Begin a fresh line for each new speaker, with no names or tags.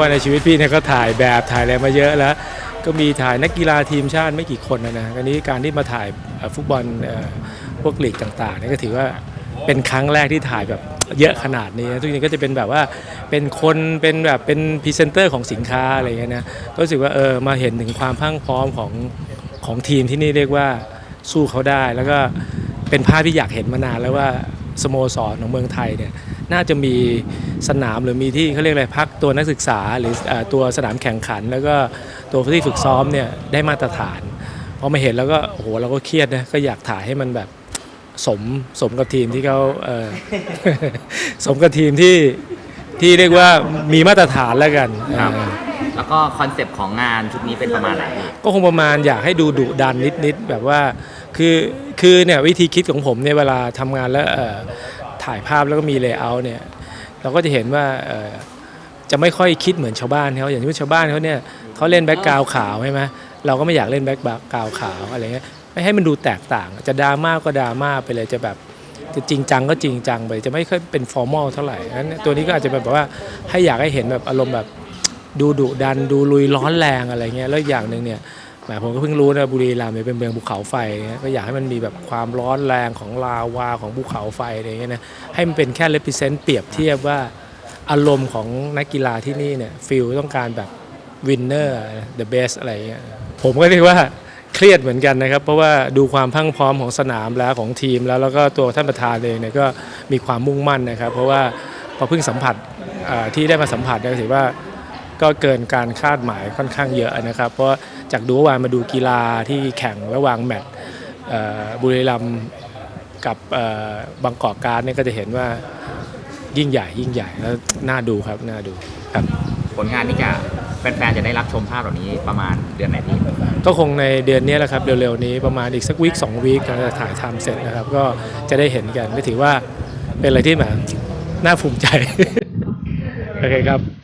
ว่าในชีวิตพี่เนี่ยก็ถ่ายแบบถ่ายอะไรมาเยอะแล้ว ก็มีถ่ายนักกีฬาทีมชาติไม่กี่คนนะนะอันนี้การที่มาถ่ายฟุตบอลเอ่อพวกลีกต่างๆนี่ก็ถือว่าเป็นครั้งแรกที่ถ่ายแบบเยอะขนาดนี้ทุกทีก็จะเป็นแบบว่าเป็นคนเป็นแบบเป็นพรีเซนเตอร์ของสินค้าอะไรเงี้ยนะก็รู้สึกว่าเออมาเห็นถึงความพังพร้อมของของทีมที่นี่เรียกว่าสู้เขาได้ แล้วก็เป็นภาพที่อยากเห็นมานานแล้วว่าสโมสรของเมืองไทยเนี่ยน่าจะมี สนามหรือมีที่เขาเรียกอะไรพักตัวนักศึกษาหรือเอ่อตัวสนามแข่งขัน แล้วก็ตัวที่ฝึกซ้อมเนี่ยได้มาตรฐานพอมาเห็นแล้วก็โอ้โหเราก็เครียดนะก็อยากถ่ายให้มันแบบสมสมกับทีมที่เขาเออสมกับทีมที่ที่เรียกว่ามีมาตรฐานแล้วกัน
ครับ
เออ
แล้วก็คอนเซปต์ของงานชุดนี้เป็นประมาณไหนพี่
ก็คงประมาณอยากให้ดูดุดันนิดๆแบบว่าคือคือเนี่ยวิธีคิดของผมเนี่ยเวลาทำงานแล้วเอ่อถ่ายภาพแล้วก็มีเลเยอร์เนี่ย เราก็จะเห็นว่าจะไม่ค่อยคิดเหมือนชาวบ้านเขาอย่างที่ชาวบ้านเขาเนี่ยเขาเล่นแบ็กกราวขาวใช่ไหมเราก็ไม่อยากเล่นแบ็กกราวขาวอะไรเงี้ยไม่ให้มันดูแตกต่าง จะดราม่าก็ดราม่าไปเลยจะแบบจะจริงจังก็จริงจังไปจะไม่ค่อยเป็นฟอร์มอลเท่าไหร่งั้นตัวนี้ก็อาจจะแบบว่าให้อยากให้เห็นแบบอารมณ์แบบดูดุดันดูลุยร้อนแรงอะไรเงี้ยแล้วอย่างหนึ่งเนี่ย แหมผมก็เพิ่งรู้นะบุรีรัมย์เนี่ยเป็นเมืองภูเขาไฟก็อยากให้มันมีแบบความร้อนแรงของลาวาของภูเขาไฟอะไรเงี้ยนะให้มันเป็นแค่ represent เปรียบเทียบว่าอารมณ์ของนักกีฬาที่นี่เนี่ยฟิลต้องการแบบ winner the best อะไรเงี้ยผมก็เรียกว่าเครียดเหมือนกันนะครับ เพราะว่าดูความพรังพร้อมของสนามแล้วของทีมแล้วแล้วก็ตัวท่านประธานเองเนี่ยก็มีความมุ่งมั่นนะครับ เพราะว่าพอเพิ่งสัมผัสที่ได้มาสัมผัสเนี่ยก็ถือว่าก็เกินการคาดหมายค่อนข้างเยอะนะครับ เพราะ จากดูเมื่อวานมาดูกีฬาที่แข่งระหว่างแมตช์เอ่อบุรีรัมย์กับเอ่อบางกอกการดเนี่ยก็จะเห็นว่ายิ่งใหญ่ยิ่งใหญ่แล้วน่าดูครับน่าดูครับ
ผลงานนี่จะแฟนๆจะได้รับชมภาพเหล่านี้ประมาณเดือนไหนพี่
ก็คงในเดือนนี้แหละครับเร็วๆนี้ประมาณอีกสักวีคสองวีคจะถ่ายทำเสร็จนะครับ ก็จะได้เห็นกันก็ถือว่าเป็นอะไรที่แบบน่าภูมิใจโอเคครับ